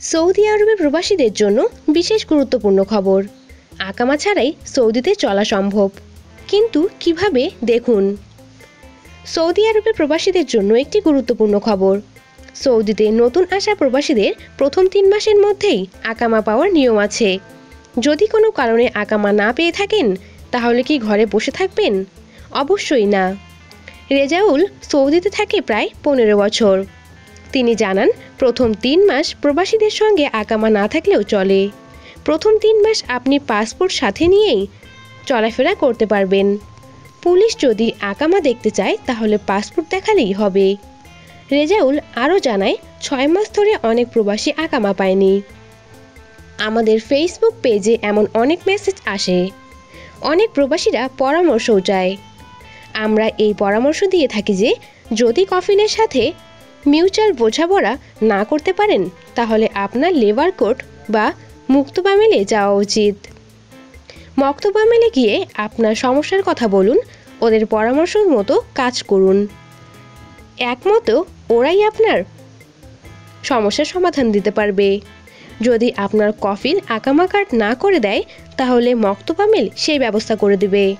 Saudi আরবে প্রবাসীদের জন্য বিশেষ গুরুত্বপূর্ণ খবর। আকামা ছাড়াই সৌদিতে চলা সম্ভব। কিন্তু কীভাবে? দেখুন। সৌদি আরবে প্রবাসীদের জন্য একটি গুরুত্বপূর্ণ খবর। সৌদিতে নতুন আসা প্রবাসীদের প্রথম তিন মাসের মধ্যেই আকামা পাওয়ার নিয়ম আছে। যদি কোনো কারণে আকামা না পেয়ে থাকেন, তাহলে কি ঘরে বসে থাকবেন? অবশ্যই না। রেজাউল সৌদিতে থাকে প্রায় পনেরো বছর। তিনি জানান, প্রথম তিন মাস প্রবাসীদের সঙ্গে আকামা না থাকলেও চলে। প্রথম তিন মাস আপনি পাসপোর্ট সাথে নিয়েই চলাফেরা করতে পারবেন। পুলিশ যদি আকামা দেখতে চায়, তাহলে পাসপোর্ট দেখালেই হবে। রেজাউল আরও জানায়, ছয় মাস ধরে অনেক প্রবাসী আকামা পায়নি। আমাদের ফেসবুক পেজে এমন অনেক মেসেজ আসে। অনেক প্রবাসীরা পরামর্শও চায়। আমরা এই পরামর্শ দিয়ে থাকি যে, যদি কফিনের সাথে মিউচুয়াল বোঝাপড়া না করতে পারেন, তাহলে আপনার লেবার কোর্ট বা মুক্তবা মেলে যাওয়া উচিত। মক্তবা মেলে গিয়ে আপনার সমস্যার কথা বলুন, ওদের পরামর্শ মতো কাজ করুন। একমতো ওরাই আপনার সমস্যার সমাধান দিতে পারবে। যদি আপনার কফিল আকামা কার্ড না করে দেয়, তাহলে মক্তবা মেল সেই ব্যবস্থা করে দিবে।